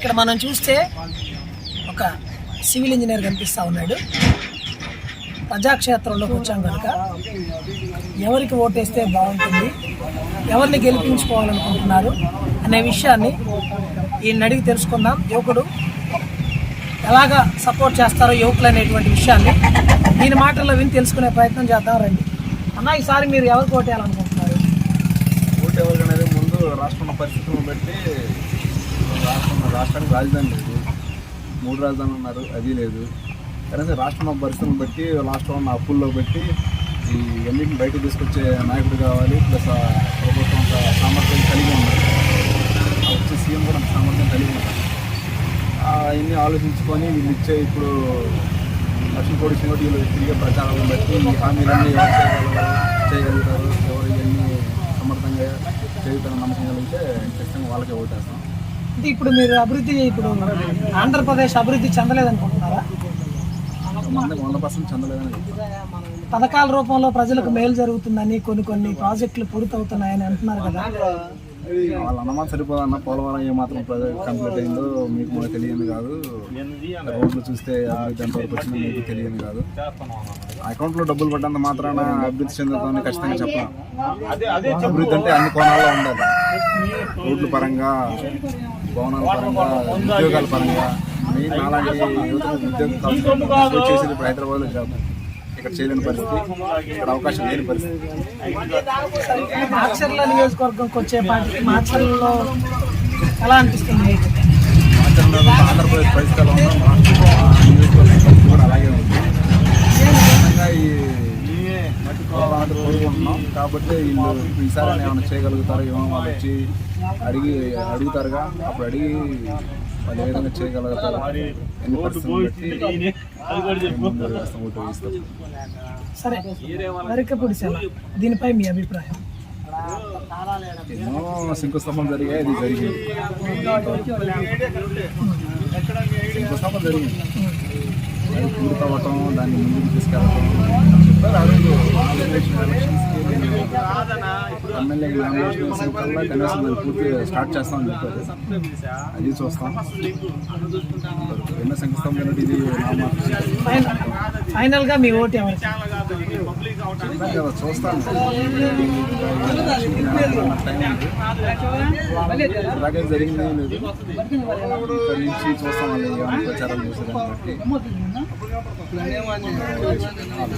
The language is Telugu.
ఇక్కడ మనం చూస్తే ఒక సివిల్ ఇంజనీర్ కనిపిస్తూ ఉన్నాడు. ప్రజాక్షేత్రంలోకి వచ్చాం కనుక ఎవరికి ఓటేస్తే బాగుంటుంది ఎవరిని గెలిపించుకోవాలనుకుంటున్నారు అనే విషయాన్ని ఈయన అడిగి తెలుసుకుందాం. యువకుడు ఎలాగా సపోర్ట్ చేస్తారో యువకులు అనేటువంటి విషయాన్ని దీని మాటల్లో విని తెలుసుకునే ప్రయత్నం చేద్దాం రండి. అన్న ఈసారి మీరు ఎవరికి ఓటేయాలనుకుంటున్నారు? ఓటు అనేది ముందు రాష్ట్రంలో పరిస్థితులను బట్టి రాష్ట్రానికి రాజధాని లేదు. మూడు రాజధానులు ఉన్నారు అది లేదు. కనీసం రాష్ట్రంలో పరిస్థితులను బట్టి రాష్ట్రంలో ఉన్న అప్పుల్లో బట్టి ఈ అన్నింటిని బయటకు తీసుకొచ్చే నాయకుడు కావాలి ప్లస్ ప్రభుత్వం సామర్థ్యం కలిగి ఉన్నారు వచ్చే సీఎం కూడా సామర్థ్యం కలిగి ఉన్నారు అవన్నీ ఆలోచించుకొని వీళ్ళు ఇచ్చే ఇప్పుడు లక్ష్మీ కోడి శ్రీనివాడు వీళ్ళు తిరిగే ప్రచారాలను బట్టి ఈ హామీలన్నీ ఎవరు చేయగలరు చేయగలుగుతారు ఎవరు ఇవన్నీ సమర్థంగా చేయగలుగుతారని నమ్మకం కలిగితే ఖచ్చితంగా వాళ్ళకే ఓటేస్తాం. అంటే ఇప్పుడు మీరు అభివృద్ధి ఇప్పుడు ఆంధ్రప్రదేశ్ అభివృద్ధి చెందలేదనుకుంటున్నారా? పర్సెంట్ చెందలేదని పథకాల రూపంలో ప్రజలకు మేలు జరుగుతుందని కొన్ని కొన్ని ప్రాజెక్టులు పూర్తవుతున్నాయని అంటున్నారు కదా. వాళ్ళ అన్నమాట సరిపోదన్న పోలవరం ఏమాత్రం కంప్లీట్ అయిందో మీకు మాకు తెలియదు కాదు. రోడ్లు చూస్తే అభివృద్ధి ఎంతవరకు వచ్చిందో మీకు తెలియదు కాదు. అకౌంట్లో డబ్బులు పడ్డంత మాత్రాన అభివృద్ధి చెందుతామని ఖచ్చితంగా చెప్పాను అభివృద్ధి అంటే అన్ని కోణాల్లో ఉండాలి. రోడ్ల పరంగా భవనాల పరంగా ఉద్యోగాల పరంగా. మెయిన్ అలాంటి యువతకు ఉద్యోగం చేసేది ఇప్పుడు హైదరాబాద్లో జాబ్. ఇక్కడ చేయలేని పరిస్థితి. ఇక్కడ అవకాశం లేని పరిస్థితి. మాచర్ల నియోజకవర్గంకి వచ్చేపాటికి మాచర్లలో ఎలా అనిపిస్తుంది ఆంధ్రప్రదేశ్ పరిస్థితి ఎలా ఉందో మా నియోజకవర్గం పరిస్థితి కూడా అలాగే ఉంది. ఈ కోరుకుంటున్నాం కాబట్టి వీళ్ళు ఈసారి ఏమైనా చేయగలుగుతారు ఏమో వాళ్ళు వచ్చి అడిగి అడుగుతారుగా. అప్పుడు అడిగి వాళ్ళు ఏ విధంగా చేయగలుగుతారు ఎన్ని సరే వరకపూడి దీనిపై మీ అభిప్రాయం? ఎన్నో శంకుస్థాపన జరిగాయి అది జరిగింది. శంకుస్థాపన జరిగింది. అది పూర్తవటం దాన్ని ముందుకు తీసుకెళ్ళటం. చెప్పారు ఆ రోజు. ఎలక్షన్స్కి ఎమ్మెల్యే నామినేషన్ కల్లా కనీసం దాన్ని పూర్తి స్టార్ట్ చేస్తామని చెప్పారు. అది చూస్తాం. ఎన్నో జరిగినట్టు ఇది ఫైనల్ ఫైనల్గా మీ ఓటు చూస్తాను జరిగింది నుంచి చూస్తాం. ప్రచారం చేసేదాన్ని బట్టి